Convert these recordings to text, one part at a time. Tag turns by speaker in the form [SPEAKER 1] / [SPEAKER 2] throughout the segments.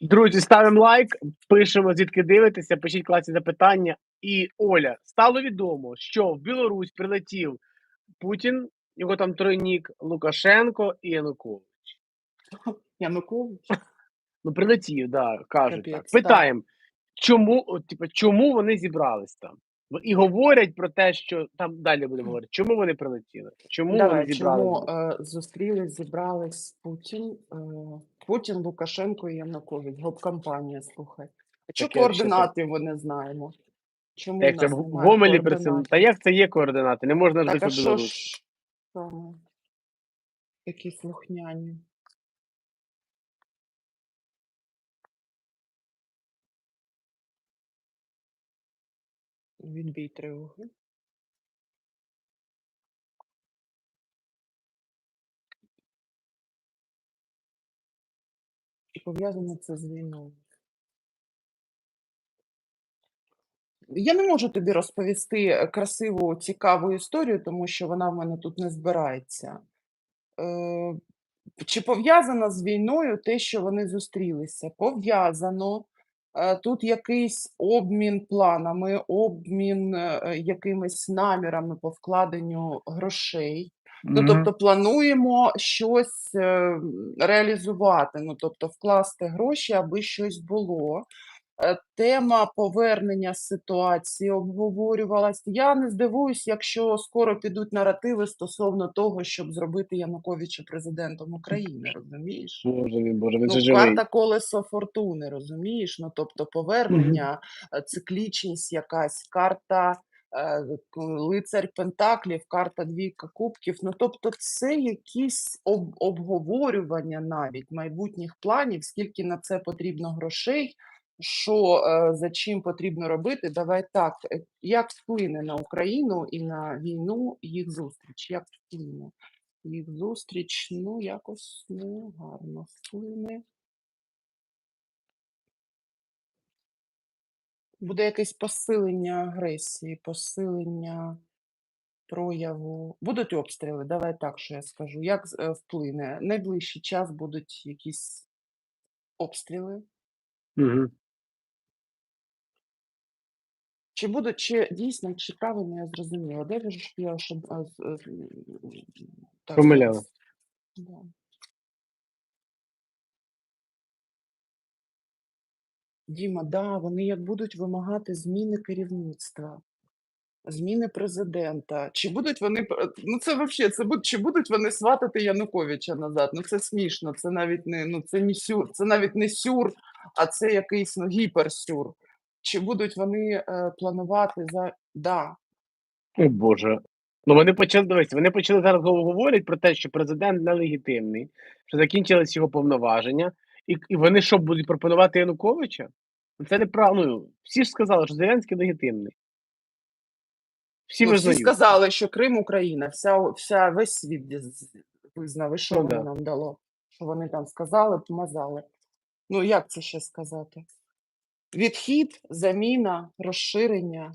[SPEAKER 1] Друзі, ставимо лайк, пишемо звідки дивитеся, пишіть класні запитання. І Оля, стало відомо, що в Білорусь прилетів Путін, його там тройнік Лукашенко і Янукович.
[SPEAKER 2] Янукович.
[SPEAKER 1] Ну, прилетів, да, кажуть так.
[SPEAKER 2] Капець, так.
[SPEAKER 1] Питаємо, чому, от, типу, чому вони зібрались там? Бо І говорять про те, що там далі будемо говорити, чому вони прилетіли? Чому вони
[SPEAKER 2] Давай,
[SPEAKER 1] зібрались?
[SPEAKER 2] чому е, зустрілись, зібрались Путін, е, Путін, Лукашенко і Янукович, гоп-компанія, слухай. А
[SPEAKER 1] вообще
[SPEAKER 2] координати ми не знаємо? Чому
[SPEAKER 1] Як це в Гомелі при? Та як це є координати? Не можна
[SPEAKER 2] Так,
[SPEAKER 1] жити
[SPEAKER 2] а
[SPEAKER 1] в
[SPEAKER 2] що ж? Такі слухняні. Відбій тривоги. І пов'язано це з війною. Я не можу тобі розповісти е, красиву, цікаву історію, тому що вона в мене тут не збирається. Е, чи пов'язано з війною те, що вони зустрілися? Пов'язано. Е, Тут якийсь обмін планами, обмін е, якимись намірами по вкладенню грошей. Ну, тобто плануємо щось е, реалізувати, ну тобто вкласти гроші, аби щось було. Е, Тема повернення ситуації обговорювалась. Я не здивуюсь, якщо скоро підуть наративи стосовно того, щоб зробити Януковича президентом України. Розумієш?
[SPEAKER 1] Боже мій, боже, він
[SPEAKER 2] Ну,
[SPEAKER 1] живий.
[SPEAKER 2] карта колесо фортуни, розумієш? Ну, тобто повернення, е, циклічність якась, карта е, лицарь Пентаклів, карта двійка кубків. Ну, тобто, це якісь об, обговорювання навіть майбутніх планів, скільки на це потрібно грошей, що е, за чим потрібно робити. Давай так, е, як вплине на Україну і на війну їх зустріч? Як вплине? Їх зустріч, ну, якось не гарно вплине. Буде якесь посилення агресії, посилення прояву. Будуть обстріли, давай так, що я скажу. Як е, вплине? Найближчий час будуть якісь обстріли.
[SPEAKER 1] Угу.
[SPEAKER 2] Чи будуть, чи дійсно, чи правильно я зрозуміла? Де ж я щоб а, з- е, так
[SPEAKER 1] Помиляла.
[SPEAKER 2] Да. Діма, да, вони як будуть вимагати зміни керівництва, зміни президента. Чи будуть вони ну це взагалі, це будуть чи будуть вони сватати Януковича назад? Ну це смішно. Це навіть не ну це не сюр, це навіть не сюр, а це якийсь ну гіперсюр. Чи будуть вони е, планувати за да,
[SPEAKER 1] О Боже. Ну вони почали дивись, вони почали зараз гов- говорять про те, що президент нелегітимний, що закінчились його повноваження, і, і вони що будуть пропонувати Януковича? Ну, Це неправильно. Ну, всі ж сказали, що Зеленський легітимний. Всі
[SPEAKER 2] ну, всі сказали, що Крим Україна, вся вся весь світ визнав, і що
[SPEAKER 1] Ну,
[SPEAKER 2] воно
[SPEAKER 1] да.
[SPEAKER 2] нам дало? Що вони там сказали, помазали. Ну як це ще сказати? Відхід, заміна, розширення,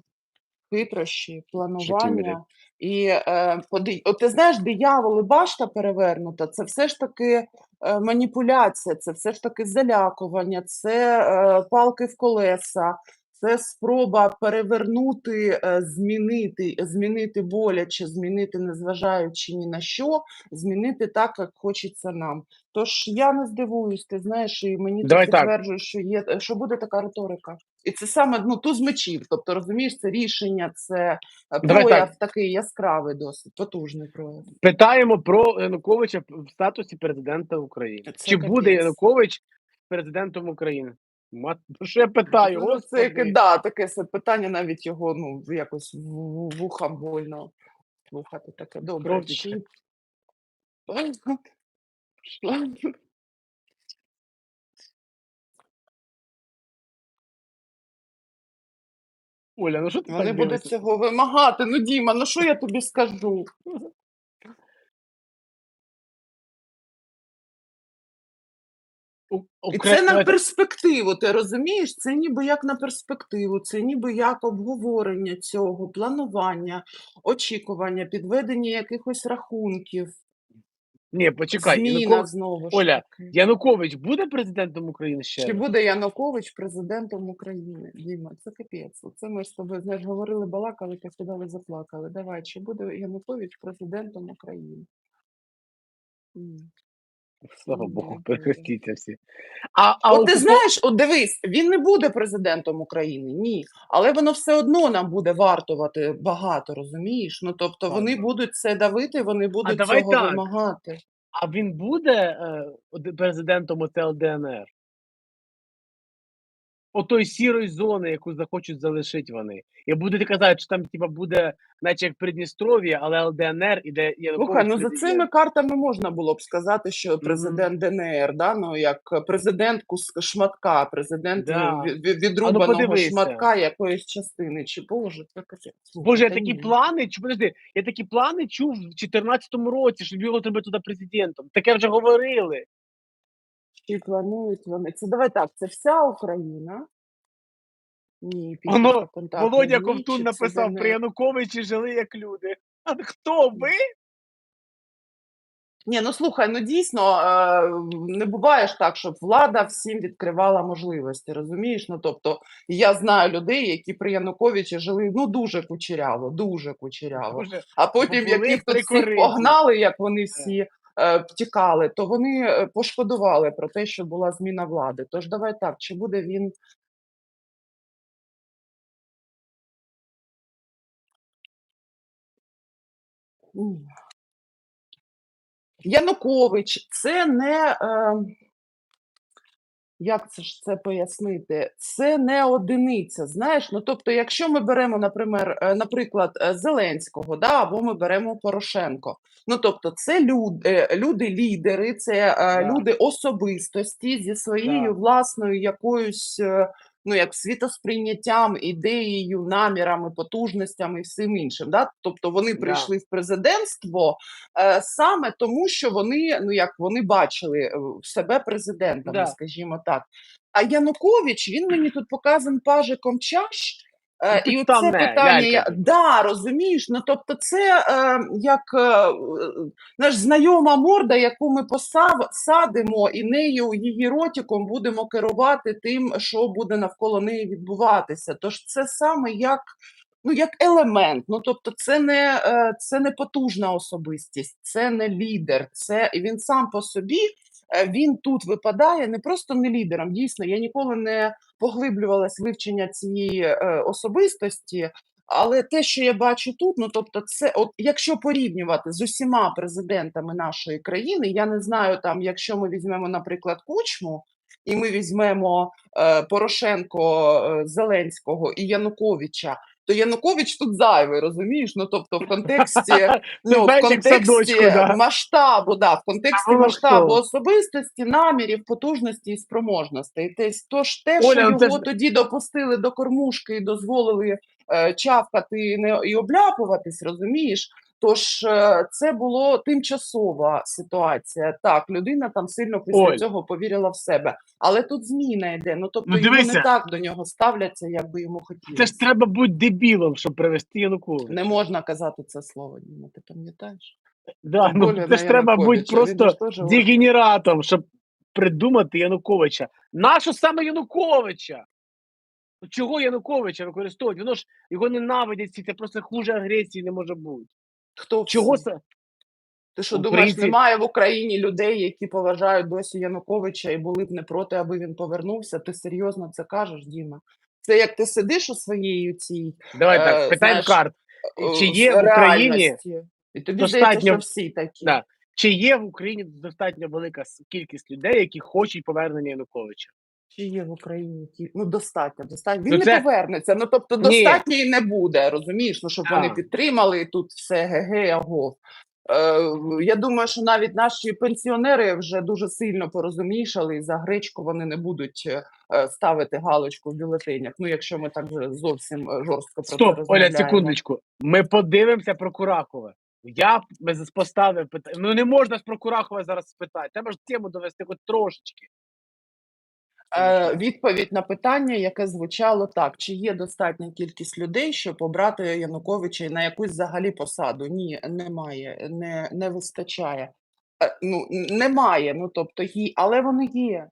[SPEAKER 2] хитрощі, планування. І е, поди... О, ти знаєш, диявол і башта перевернута, це все ж таки е, маніпуляція, це все ж таки залякування, це е, палки в колеса, це спроба перевернути, е, змінити, змінити боляче, змінити, незважаючи ні на що, змінити так, як хочеться нам. Тож я не здивуюсь, ти знаєш, і мені
[SPEAKER 1] Давай так.
[SPEAKER 2] підтверджують, що є е, що буде така риторика. І це саме ну туз мечів. Тобто, розумієш, це рішення, це е,
[SPEAKER 1] Давай
[SPEAKER 2] прояв
[SPEAKER 1] так.
[SPEAKER 2] такий яскравий, досить потужний прояв.
[SPEAKER 1] Питаємо про Януковича в статусі президента України.
[SPEAKER 2] Це
[SPEAKER 1] Чи буде. Янукович президентом України? Я питаю?
[SPEAKER 2] Ну, це да, таке питання, навіть його ну якось в- в- вухам больно слухати таке. Добре, чи
[SPEAKER 1] Оля, ну що ти
[SPEAKER 2] Вони будуть цього вимагати. Ну, Діма, ну що я тобі скажу? І це на перспективу, ти розумієш? Це ніби як на перспективу, це ніби як обговорення цього, планування, очікування, підведення якихось рахунків.
[SPEAKER 1] Ні, почекай,
[SPEAKER 2] Зміна
[SPEAKER 1] Янукович,
[SPEAKER 2] знову ж
[SPEAKER 1] Оля. Янукович буде президентом України ще
[SPEAKER 2] Чи буде Янукович президентом України? Діма, це капець. Це ми з тобою знаєш, говорили, балакали, кидали, заплакали. Давай, чи буде Янукович президентом України?
[SPEAKER 1] Слава Богу, перехрестіться всі. А, а
[SPEAKER 2] От ти знаєш, от дивись, він не буде президентом України, ні. Але воно все одно нам буде вартувати багато, розумієш? Ну тобто вони будуть це давити, вони будуть
[SPEAKER 1] а
[SPEAKER 2] цього
[SPEAKER 1] так.
[SPEAKER 2] вимагати.
[SPEAKER 1] А він буде е, президентом ОТ ЛДНР? Отої сірої зони, яку захочуть залишити вони. І будете казати, що там типа буде, наче як Придністров'я, але ЛДНР іде Янукович.
[SPEAKER 2] Слухай, ну за цими картами можна було б сказати, що президент ДНР, да? ну як президент кус- шматка, президент
[SPEAKER 1] Да.
[SPEAKER 2] ві- ві- відрубаного
[SPEAKER 1] подивися.
[SPEAKER 2] шматка якоїсь частини. Чи боже, це
[SPEAKER 1] Боже, я такі
[SPEAKER 2] ні.
[SPEAKER 1] плани, чи подожди, я такі плани чув в 14-му році, щоб його зробити туди президентом. Таке вже говорили.
[SPEAKER 2] Чи планують вони? Це давай так, це вся Україна. Ні,
[SPEAKER 1] Воно, Володя Ковтун написав, при Януковичі жили як люди. А хто ви?
[SPEAKER 2] Ні, ну слухай, ну дійсно е, не буває ж так, щоб влада всім відкривала можливості, розумієш? Ну тобто я знаю людей, які при Януковичі жили ну дуже кучеряво, дуже кучеряво.
[SPEAKER 1] Боже,
[SPEAKER 2] А потім, як їх всіх погнали, як вони всі е, втікали, то вони е, пошкодували про те, що була зміна влади. Тож давай так, чи буде він Янукович це не. Е, як це ж це пояснити? Це не одиниця. Знаєш, ну тобто, якщо ми беремо, наприклад, наприклад, е, Зеленського, да, або ми беремо Порошенко. Ну тобто, це люди, люди лідери, це е,
[SPEAKER 1] Да.
[SPEAKER 2] люди особистості зі своєю
[SPEAKER 1] Да.
[SPEAKER 2] власною якоюсь. Ну, як світосприйняттям, ідеєю, намірами, потужностями і всім іншим. Да? Тобто вони прийшли в президентство е, саме тому, що вони, ну як вони бачили е, себе президентами, скажімо так. А Янукович, він мені тут показан пажиком чаш. Е, і
[SPEAKER 1] це
[SPEAKER 2] питання, я, да, розумієш, ну тобто це е, як е, е, наш знайома морда, яку ми посав, садимо, і нею, її ротиком будемо керувати тим, що буде навколо неї відбуватися. Тож це саме як ну, як елемент. Ну, тобто, це не, е, це не потужна особистість, це не лідер. Це він сам по собі. е, Він тут випадає не просто не лідером. Дійсно, я ніколи не поглиблювалась вивчення цієї е, особистості. Але те, що я бачу тут, ну тобто, це от якщо порівнювати з усіма президентами нашої країни, я не знаю, там, якщо ми візьмемо, наприклад, Кучму, і ми візьмемо е, Порошенко, е, Зеленського і Януковича, то Янукович тут зайвий, розумієш? Ну тобто, в контексті, ну, в контексті масштабу, да, в контексті масштабу особистості, намірів, потужності і спроможностей. те то ж
[SPEAKER 1] те,
[SPEAKER 2] що
[SPEAKER 1] ну
[SPEAKER 2] його тоді допустили до кормушки і дозволили е, чавкати і, не, і обляпуватись, розумієш? Тож е, це було тимчасова ситуація. Так, людина там сильно після
[SPEAKER 1] Оль.
[SPEAKER 2] цього повірила в себе. Але тут зміна йде. Ну тобто
[SPEAKER 1] Ну,
[SPEAKER 2] його не так до нього ставляться, як би йому хотілося.
[SPEAKER 1] Це ж треба бути дебілом, щоб привести Януковича.
[SPEAKER 2] Не можна казати це слово, Діма, ти пам'ятаєш?
[SPEAKER 1] Да, ну, це ж треба бути просто дегенератом, щоб придумати Януковича. Нащо саме Януковича? Ну, Чого Януковича використовують? Воно ж його ненавидять це просто хуже агресії не може бути.
[SPEAKER 2] Хто
[SPEAKER 1] Чого це?
[SPEAKER 2] Ти що думаєш, немає в Україні людей, які поважають досі Януковича і були б не проти, аби він повернувся? Ти серйозно це кажеш, Діма? Це як ти сидиш у своїй цій
[SPEAKER 1] Давай
[SPEAKER 2] Е,
[SPEAKER 1] так, питаємо
[SPEAKER 2] знаєш,
[SPEAKER 1] карт.
[SPEAKER 2] е,
[SPEAKER 1] Чи є в Україні
[SPEAKER 2] і тобі
[SPEAKER 1] достатньо-
[SPEAKER 2] що всі такі.
[SPEAKER 1] Да. Чи є в Україні достатньо велика кількість людей, які хочуть повернення Януковича?
[SPEAKER 2] Чи є в Україні ті? Ну, достатньо, достатньо. Він
[SPEAKER 1] Ну,
[SPEAKER 2] не повернеться. Ну, тобто,
[SPEAKER 1] Ні.
[SPEAKER 2] достатньо і не буде, розумієш? Ну, щоб вони підтримали тут все ге-ге, агов. Е, я думаю, що навіть наші пенсіонери вже дуже сильно порозумішали, і за гречку вони не будуть е, е, ставити галочку в бюлетенях. Ну, якщо ми так вже зовсім е, жорстко про
[SPEAKER 1] Стоп, Оля, секундочку. Ми подивимося про Куракова. Я поставив питання. Ну не можна з про Куракова зараз спитати. Треба ж тему довести хоч трошечки.
[SPEAKER 2] Е, відповідь на питання, яке звучало так: чи є достатня кількість людей, щоб обрати Януковича на якусь взагалі посаду? Ні, немає, не, не вистачає. Е, ну, немає, ну, тобто ї але вони є.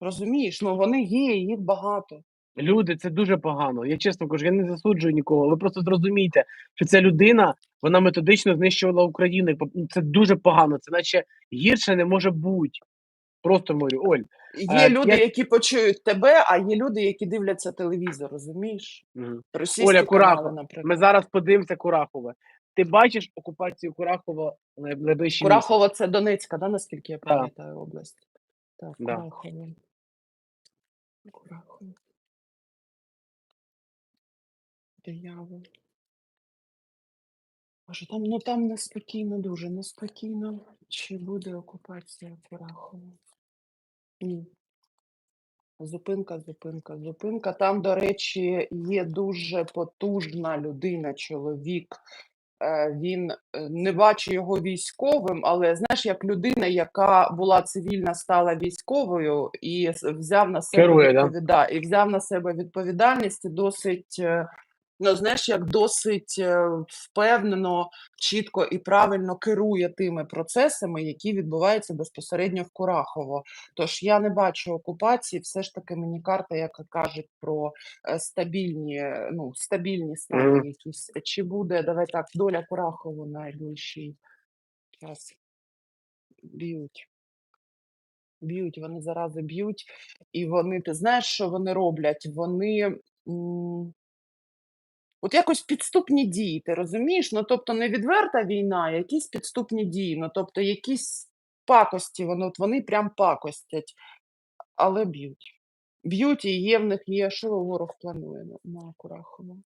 [SPEAKER 2] Розумієш? Ну, вони є, їх багато.
[SPEAKER 1] Люди, це дуже погано. Я чесно кажу, я не засуджую нікого. Ви просто зрозумійте, що ця людина, вона методично знищувала Україну. ну, це дуже погано. Це наче гірше не може бути. Просто говорю, Оль,
[SPEAKER 2] Є
[SPEAKER 1] Е,
[SPEAKER 2] люди,
[SPEAKER 1] я
[SPEAKER 2] які почують тебе, а є люди, які дивляться телевізор, розумієш? Російські
[SPEAKER 1] Оля Курахова,
[SPEAKER 2] наприклад.
[SPEAKER 1] ми зараз подивимося Курахове. Ти бачиш окупацію Курахова най найближчі?
[SPEAKER 2] Курахова це Донецька, да, наскільки я
[SPEAKER 1] Так.
[SPEAKER 2] пам'ятаю область? Так,
[SPEAKER 1] Да.
[SPEAKER 2] Курахова. Курахова. Диявол. Боже, там, ну там неспокійно, дуже неспокійно. Чи буде окупація Курахова? Ні. Зупинка, зупинка, зупинка. Там, до речі, є дуже потужна людина, чоловік. Е, Він е, не бачу його військовим, але знаєш, як людина, яка була цивільна, стала військовою і с- взяв на себе
[SPEAKER 1] Керує, да?
[SPEAKER 2] відповіда... і взяв на себе відповідальність і досить. е, Ну, знаєш, як досить е, впевнено, чітко і правильно керує тими процесами, які відбуваються безпосередньо в Курахово. Тож я не бачу окупації, все ж таки мені карта, яка каже про е, стабільні, е, ну, стабільні стани якісь. Чи буде, давай так, доля Курахову найближчий час. Б'ють. Б'ють, вони зарази б'ють, і вони, ти знаєш, що вони роблять? Вони. м, От якось підступні дії, ти розумієш? Ну, тобто не відверта війна, а якісь підступні дії. Ну, тобто якісь пакості, вони, от вони прям пакостять, але б'ють. Б'ють і є в них є, що ворог планує на, на Курахово.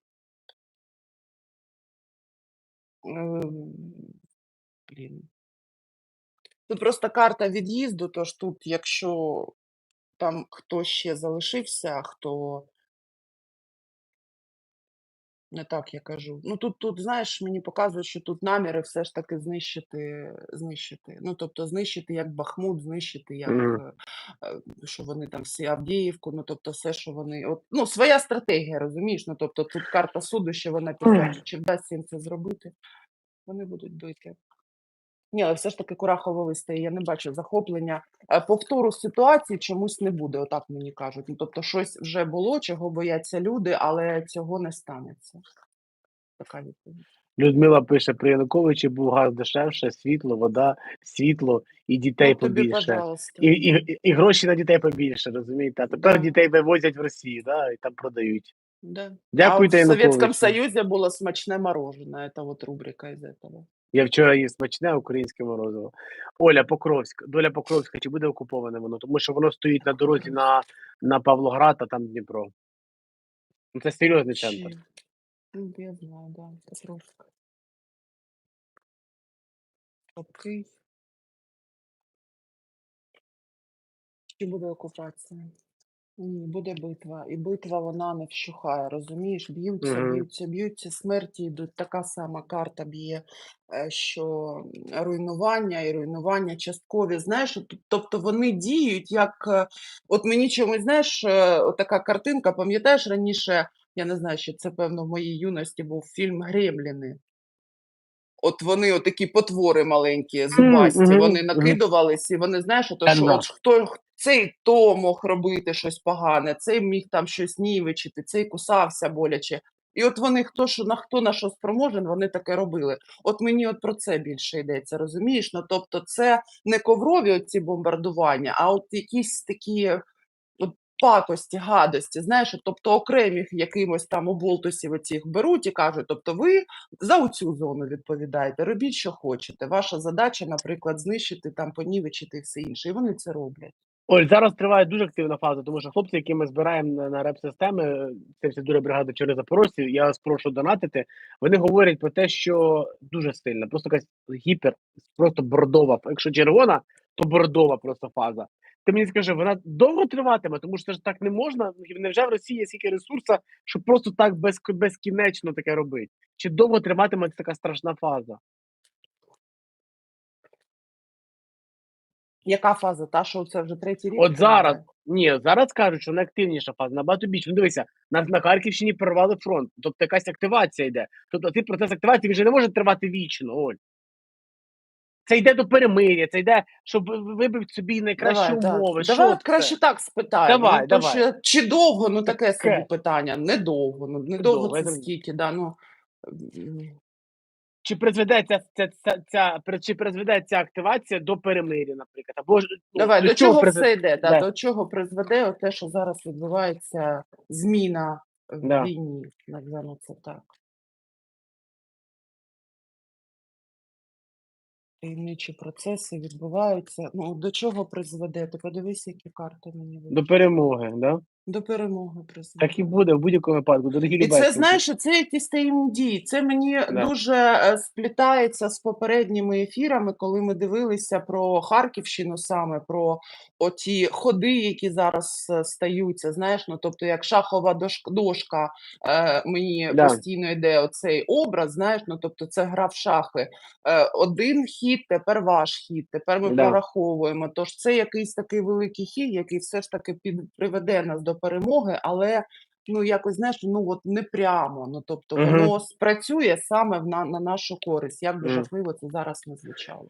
[SPEAKER 2] Ем, Блін. Тут просто карта від'їзду, тож тут, якщо там хто ще залишився, хто Не так я кажу. Ну тут, тут, знаєш, мені показують, що тут наміри все ж таки знищити, знищити. Ну, тобто, знищити як Бахмут, знищити як
[SPEAKER 1] Мгм.
[SPEAKER 2] е, е, що вони там всі Авдіївку, ну тобто, все, що вони. От, ну, своя стратегія, розумієш? Ну, тобто, тут карта суду, що вона підтверджує, чи вдасться їм це зробити. Вони будуть бити. Ні, але все ж таки Курахово вистає. Я не бачу захоплення. Е, Повтору ситуації чомусь не буде, отак мені кажуть. Ну, тобто, щось вже було, чого бояться люди, але цього не станеться. Така відповідь.
[SPEAKER 1] Людмила пише: при Януковичі був газ дешевше, світло, вода, світло і дітей
[SPEAKER 2] Ну, тобі,
[SPEAKER 1] побільше.
[SPEAKER 2] пожалуйста.
[SPEAKER 1] І, і, і гроші на дітей побільше, розумієте? А тепер
[SPEAKER 2] Да.
[SPEAKER 1] дітей вивозять в Росію, да, і там продають.
[SPEAKER 2] Да.
[SPEAKER 1] Дякуйте
[SPEAKER 2] а от в Советском
[SPEAKER 1] Януковичу.
[SPEAKER 2] Союзе было смачне мороженое. Это вот рубрика из этого.
[SPEAKER 1] Я вчора їв смачне українське морозиво. Оля Покровська, доля Покровська, чи буде окуповане воно? Тому що воно стоїть на дорозі на, на Павлоград, а там Дніпро. Ну, це серйозний центр.
[SPEAKER 2] Ну, я знаю, да, Покровськ. Окей. Чи буде окупація? Ні, буде битва. І битва вона не вщухає, розумієш? Б'ються,
[SPEAKER 1] Мгм.
[SPEAKER 2] б'ються, б'ються, смерті йдуть. Така сама карта б'є, е, що руйнування і руйнування часткові. Знаєш, от, тобто вони діють як. е, От мені чомусь, знаєш, е, от така картинка, пам'ятаєш раніше, я не знаю, що це певно в моїй юності був фільм Гремліни. От вони, отакі потвори маленькі, зубасті,
[SPEAKER 1] мгм,
[SPEAKER 2] вони
[SPEAKER 1] мгм.
[SPEAKER 2] накидувались, і вони, знаєш, ото, що от хто цей то мог робити щось погане, цей міг там щось нівечити, цей кусався боляче. І от вони хто що на хто на що спроможен, вони таке робили. От мені от про це більше йдеться, розумієш? Ну тобто, це не коврові оці бомбардування, а от якісь такі пакості, гадості, знаєш, тобто окремих якимось там оболтусів оцих беруть і кажуть, тобто ви за оцю зону відповідаєте, робіть, що хочете. Ваша задача, наприклад, знищити там, понівечити і все інше. І вони це роблять.
[SPEAKER 1] Оль, зараз триває дуже активна фаза, тому що хлопці, які ми збираємо на, на реп-системи, це всі дуже бригада через запорожців, я вас прошу донатити. Вони говорять про те, що дуже сильно, просто якась гіпер, просто бордова. Якщо червона, то бордова просто фаза. Ти мені скажи, вона довго триватиме, тому що це ж так не можна. Невже в Росії є скільки ресурсу, щоб просто так без, безкінечно таке робити? Чи довго триватиме така страшна фаза?
[SPEAKER 2] Яка фаза? Та, що це вже третій рік?
[SPEAKER 1] От зараз, ні, зараз кажуть, що найактивніша фаза, набагато більше. Ну дивися, на, на Харківщині прорвали фронт, тобто якась активація йде. Тобто цей процес активації він же не може тривати вічно, Оль. Це йде до перемир'я, це йде, щоб вибив собі найкращі
[SPEAKER 2] Давай, так.
[SPEAKER 1] умови.
[SPEAKER 2] Давай от краще так спитаємо.
[SPEAKER 1] Давай,
[SPEAKER 2] ну,
[SPEAKER 1] давай.
[SPEAKER 2] що, чи довго, ну таке собі питання. Недовго. Ну, недовго це скільки, да, ну,
[SPEAKER 1] Чи призведе ця, ця, ця, ця, чи призведе ця активація до перемир'я, наприклад? Або ну,
[SPEAKER 2] Давай, до чого
[SPEAKER 1] призведе?
[SPEAKER 2] все йде? Да,
[SPEAKER 1] Да.
[SPEAKER 2] До чого призведе те, що зараз відбувається зміна в
[SPEAKER 1] Да.
[SPEAKER 2] війні, називаємо це так. Таємничі процеси відбуваються. Ну, до чого призведе? Ти подивись, які карти мені вийшли.
[SPEAKER 1] До перемоги, да?
[SPEAKER 2] До перемоги призведе.
[SPEAKER 1] Так і буде в будь-якому випадку. До
[SPEAKER 2] І це, знаєш, це якісь таємні дії. Це мені
[SPEAKER 1] Да.
[SPEAKER 2] дуже е, сплітається з попередніми ефірами, коли ми дивилися про Харківщину саме, про оті ходи, які зараз е, стаються. Знаєш, ну тобто, як шахова дош- дошка, е, мені
[SPEAKER 1] Да.
[SPEAKER 2] постійно йде оцей образ. Знаєш, ну тобто, це гра в шахи. Е, один хід, тепер ваш хід, тепер ми
[SPEAKER 1] Да.
[SPEAKER 2] прораховуємо. Тож це якийсь такий великий хід, який все ж таки під приведе нас до перемоги, але ну якось знаєш, ну от не прямо. Ну тобто
[SPEAKER 1] Мгм.
[SPEAKER 2] воно спрацює саме в на, на нашу користь. Як би
[SPEAKER 1] Мгм.
[SPEAKER 2] жахливо це зараз не звучало.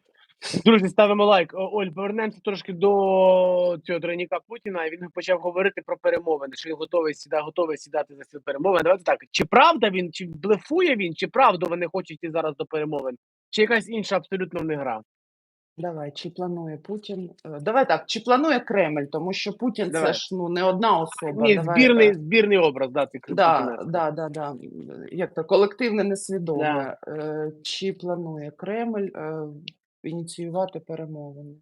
[SPEAKER 1] Друзі, ставимо лайк. Оль, повернемося трошки до цього тройника Путіна. Він почав говорити про перемовини, що він готовий сідати, готовий сідати за стіл перемовин. Давайте так. Чи правда він, чи блефує він, чи правду вони хочуть йти зараз до перемовин, чи якась інша абсолютно не гра?
[SPEAKER 2] Давай, чи планує Путін? Е, Давай так, чи планує Кремль, тому що Путін
[SPEAKER 1] Давай.
[SPEAKER 2] це ж ну не одна особа.
[SPEAKER 1] Ні,
[SPEAKER 2] Давай,
[SPEAKER 1] збірний,
[SPEAKER 2] е,
[SPEAKER 1] збірний образ, да, цих
[SPEAKER 2] Да,
[SPEAKER 1] путінерів.
[SPEAKER 2] да, да, да. Як то колективне несвідоме. Е, Чи планує Кремль е, ініціювати перемовини?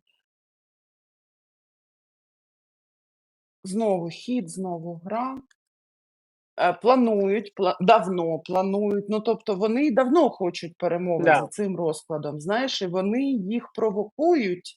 [SPEAKER 2] Знову хід, знову гра. Е, Планують, пла- давно планують. Ну, тобто вони давно хочуть перемовин
[SPEAKER 1] Да.
[SPEAKER 2] за цим розкладом, знаєш, і вони їх провокують.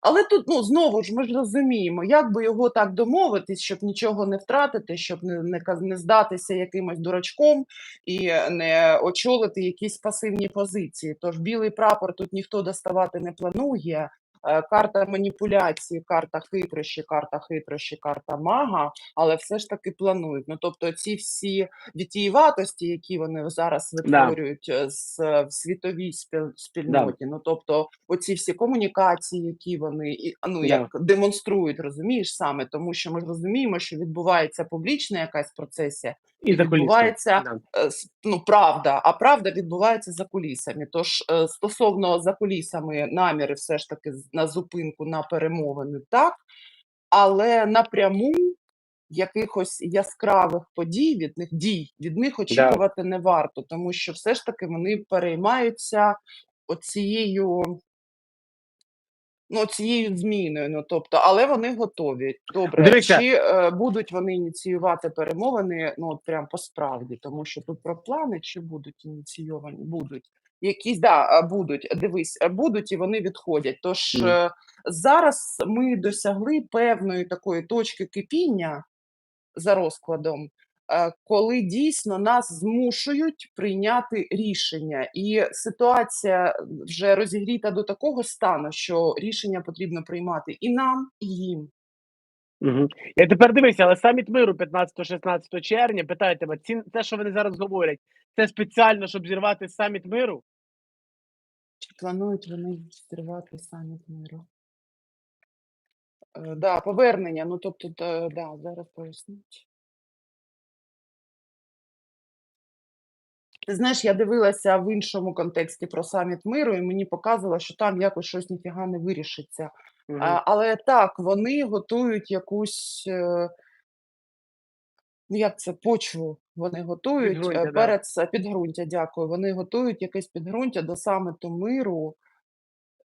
[SPEAKER 2] Але тут, ну, знову ж, ми ж розуміємо, як би його так домовитись, щоб нічого не втратити, щоб не, не, не здатися якимось дурачком і не очолити якісь пасивні позиції. Тож білий прапор тут ніхто доставати не планує. Е, Карта маніпуляції, карта хитрощі, карта хитрощі, карта мага, але все ж таки планують. Ну тобто, ці всі вітієватості, які вони зараз витворюють е, з, в світовій спіл- спільноті. Ну тобто, оці всі комунікації, які вони і ну
[SPEAKER 1] Да.
[SPEAKER 2] як демонструють, розумієш саме, тому що ми розуміємо, що відбувається публічна якась процесія,
[SPEAKER 1] І за
[SPEAKER 2] відбувається
[SPEAKER 1] Да.
[SPEAKER 2] е, ну, правда, а правда відбувається за кулісами. Тож е, стосовно за кулісами наміри все ж таки на зупинку на перемовини, так, але напряму якихось яскравих подій від них дій від них очікувати не варто, тому що все ж таки вони переймаються оцією. Ну, цією зміною, ну тобто, але вони готові. Добре,
[SPEAKER 1] Дивіться.
[SPEAKER 2] чи е, будуть вони ініціювати перемовини? Ну от прям по справді, тому що тут про плани чи будуть ініційовані? Будуть якісь да, будуть. Дивись, е, будуть і вони відходять. Тож
[SPEAKER 1] Мгм.
[SPEAKER 2] е, зараз ми досягли певної такої точки кипіння за розкладом, коли дійсно нас змушують прийняти рішення, і ситуація вже розігріта до такого стану, що рішення потрібно приймати і нам, і їм.
[SPEAKER 1] Угу. Я тепер дивися, але саміт миру 15-16 червня питаю тебе, ці, те, що вони зараз говорять, це спеціально, щоб зірвати саміт миру?
[SPEAKER 2] Чи планують вони зірвати саміт миру? Е, Да, повернення. Ну тобто, да, зараз поясніть. Ти знаєш, я дивилася в іншому контексті про саміт миру, і мені показало, що там якось щось ніфіга не вирішиться.
[SPEAKER 1] Угу.
[SPEAKER 2] А, але так, вони готують якусь, е, ну як це, почву. Вони готують е,
[SPEAKER 1] Підґрунтя, да.
[SPEAKER 2] перед с- підґрунтя, дякую. Вони готують якесь підґрунтя до саміту миру,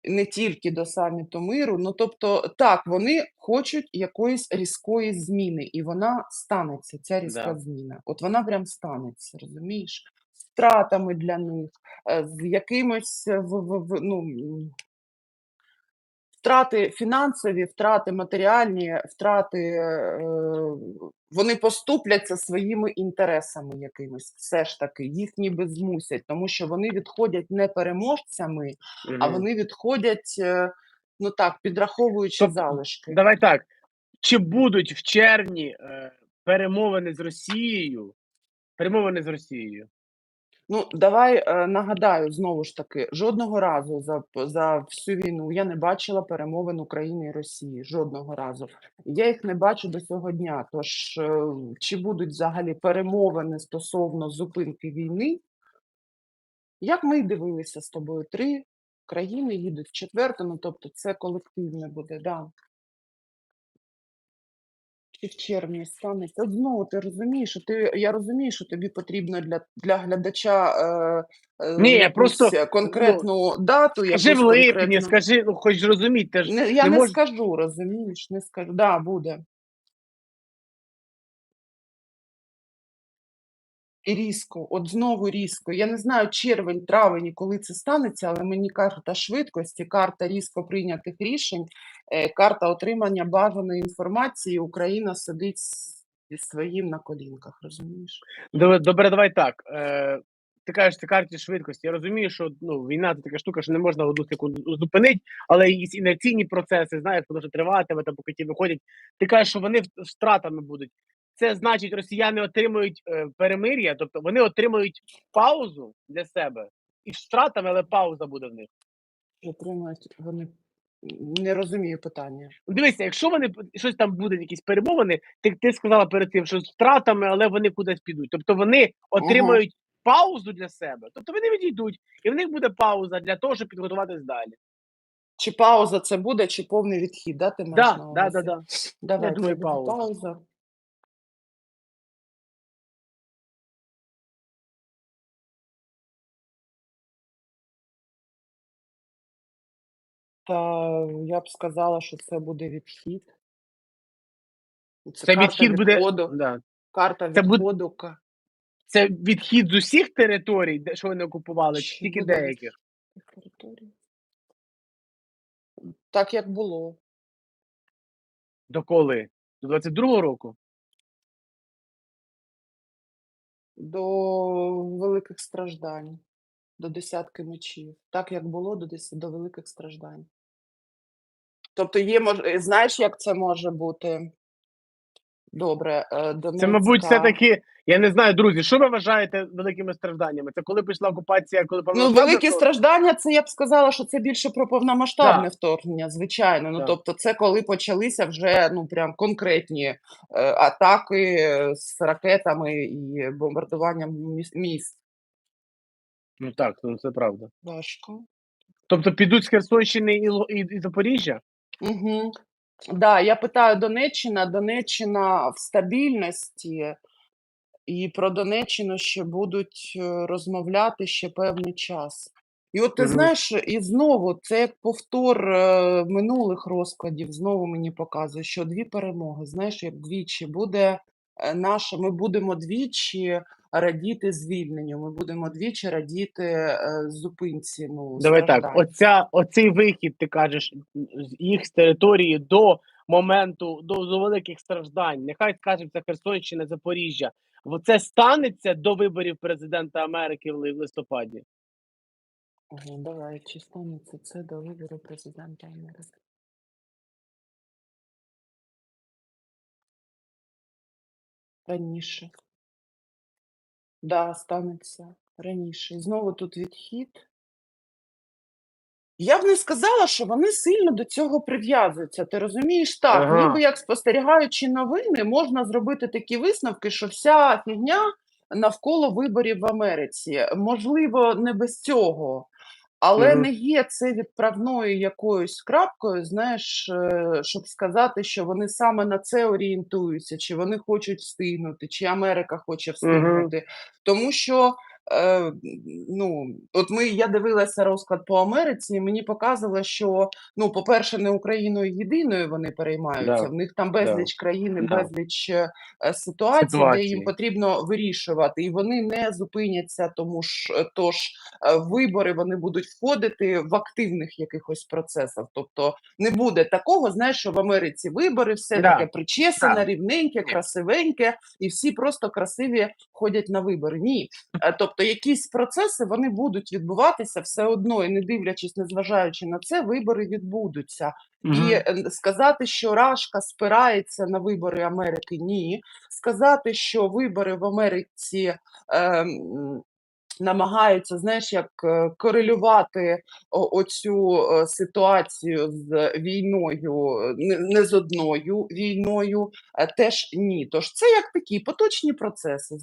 [SPEAKER 2] не тільки до саміту миру. Ну тобто, так, вони хочуть якоїсь різкої зміни, і вона станеться, ця різка
[SPEAKER 1] Да.
[SPEAKER 2] зміна. От вона прям станеться, розумієш? Втратами для них, е, з якимось е, в, в, в, ну, втрати фінансові, втрати матеріальні, втрати, е, вони поступляться своїми інтересами якимись. Все ж таки, їх ніби змусять, тому що вони відходять не переможцями, а вони відходять, ну так, підраховуючи
[SPEAKER 1] Тобто,
[SPEAKER 2] залишки.
[SPEAKER 1] Давай так. Чи будуть в червні е, перемовини з Росією? Перемовини з Росією.
[SPEAKER 2] Ну, давай е, нагадаю знову ж таки, жодного разу за, за всю війну я не бачила перемовин України і Росії. Жодного разу. Я їх не бачу до цього дня. Тож, е, чи будуть взагалі перемовини стосовно зупинки війни? Як ми й дивилися з тобою, три країни їдуть в четверту, ну тобто це колективне буде, да. Чи в червні станеться? Знову ти розумієш, що ти я розумію, що тобі потрібно для, для глядача е, е,
[SPEAKER 1] Ні, я просто,
[SPEAKER 2] конкретну конкретну дату,
[SPEAKER 1] Скажи в липні,
[SPEAKER 2] конкретну.
[SPEAKER 1] скажи, ну хоч
[SPEAKER 2] Не, я
[SPEAKER 1] не
[SPEAKER 2] не скажу, розумієш, не скажу. Да, буде. Різко, от знову різко. Я не знаю, червень, травень, коли це станеться, але мені карта швидкості, карта різко прийнятих рішень, е, карта отримання бажаної інформації. Україна сидить зі своїм на колінках, розумієш?
[SPEAKER 1] Добре, добре, давай так. Е, ти кажеш, це карті швидкості. Я розумію, що ну, війна це така штука, що не можна одну секунду зупинити, але якісь інерційні процеси, знаєш, воно що триватиме, там поки ті виходять. Ти кажеш, що вони втратами будуть. Це значить, росіяни отримують е, перемир'я, тобто вони отримують паузу для себе і втратами, але пауза буде в них.
[SPEAKER 2] Отримують вони не розумію питання.
[SPEAKER 1] Дивися, якщо вони щось там буде, якісь перемовини, ти, ти сказала перед тим, що з втратами, але вони кудись підуть. Тобто вони отримають паузу для себе. Тобто вони відійдуть, і в них буде пауза для того, щоб підготуватись далі.
[SPEAKER 2] Чи пауза це буде, чи повний відхід? Да, ти маєш
[SPEAKER 1] Да,
[SPEAKER 2] на
[SPEAKER 1] да,
[SPEAKER 2] увазі?
[SPEAKER 1] да, да.
[SPEAKER 2] Давай,
[SPEAKER 1] Я думаю, пауза.
[SPEAKER 2] пауза. Та я б сказала, що це буде відхід. Це,
[SPEAKER 1] Це
[SPEAKER 2] карта
[SPEAKER 1] відхід буде.
[SPEAKER 2] відходу.
[SPEAKER 1] Да.
[SPEAKER 2] Карта
[SPEAKER 1] Це буде-
[SPEAKER 2] відходу. ка-
[SPEAKER 1] Це відхід з усіх територій, де що вони окупували, чи
[SPEAKER 2] Чи
[SPEAKER 1] тільки
[SPEAKER 2] буде
[SPEAKER 1] деяких.
[SPEAKER 2] території. Так, як було.
[SPEAKER 1] Доколи? До 22-го року?
[SPEAKER 2] До великих страждань, до десятки мечів. Так, як було до, до великих страждань. Тобто є мож... е, знаєш, як це може бути? Добре, е,
[SPEAKER 1] Це, мабуть, все-таки, я не знаю, друзі, що ви вважаєте великими стражданнями? Це коли пішла окупація, коли
[SPEAKER 2] Ну, великі
[SPEAKER 1] вторгнення?
[SPEAKER 2] страждання, це я б сказала, що це більше про повномасштабне
[SPEAKER 1] Так.
[SPEAKER 2] вторгнення, звичайно. Ну, тобто, це коли почалися вже ну прям конкретні е, атаки е, з ракетами і бомбардуванням міст.
[SPEAKER 1] Ну так, ну це правда.
[SPEAKER 2] Важко.
[SPEAKER 1] Тобто підуть з Херсонщини і, Лу- і, і Запоріжжя?
[SPEAKER 2] Угу. Да, я питаю Донеччина. Донеччина в стабільності, і про Донеччину ще будуть е, розмовляти ще певний час. І от ти
[SPEAKER 1] Мгм.
[SPEAKER 2] знаєш, і знову це як повтор е, минулих розкладів. Знову мені показує, що дві перемоги. Знаєш, як двічі буде е, наше. Ми будемо двічі радіти звільненню. Ми будемо двічі радіти е, зупинці. Ну
[SPEAKER 1] Давай так, оця, оцей вихід, ти кажеш, з їх з території до моменту, до, до великих страждань. Нехай скажемо, це Херсонщина, Запоріжжя. Це станеться до виборів президента Америки в листопаді.
[SPEAKER 2] Давай, чи станеться це до вибору президента Америки? Раніше. Да, станеться раніше. І знову тут відхід. Я б не сказала, що вони сильно до цього прив'язуються. Ти розумієш? Так,
[SPEAKER 1] Ага.
[SPEAKER 2] ніби як спостерігаючи новини, можна зробити такі висновки, що вся фігня навколо виборів в Америці. Можливо, не без цього. Але
[SPEAKER 1] Мгм.
[SPEAKER 2] не є це відправною якоюсь крапкою, знаєш, е, щоб сказати, що вони саме на це орієнтуються, чи вони хочуть встигнути, чи Америка хоче встигнути. Тому що е, ну, от ми, я дивилася розклад по Америці, і мені показувало, що, ну, по-перше, не Україною єдиною вони переймаються.
[SPEAKER 1] Да.
[SPEAKER 2] В них там безліч країн,
[SPEAKER 1] Да.
[SPEAKER 2] безліч е, ситуацій, де їм потрібно вирішувати, і вони не зупиняться, тому ж е, тож е, вибори вони будуть входити в активних якихось процесах. Тобто не буде такого, знаєш, що в Америці вибори, все
[SPEAKER 1] Да.
[SPEAKER 2] таке причесане,
[SPEAKER 1] Да.
[SPEAKER 2] рівненьке, красивеньке, і всі просто красиві ходять на вибори. Ні. Е, Тобто якісь процеси вони будуть відбуватися все одно, і не дивлячись, незважаючи на це, вибори відбудуться.
[SPEAKER 1] Мгм.
[SPEAKER 2] І е, сказати, що Рашка спирається на вибори Америки, ні. Сказати, що вибори в Америці ем, намагаються, знаєш, як е, корелювати оцю е, ситуацію з війною, е, не, не з одною війною, е, теж ні. Тож це як такі поточні процеси.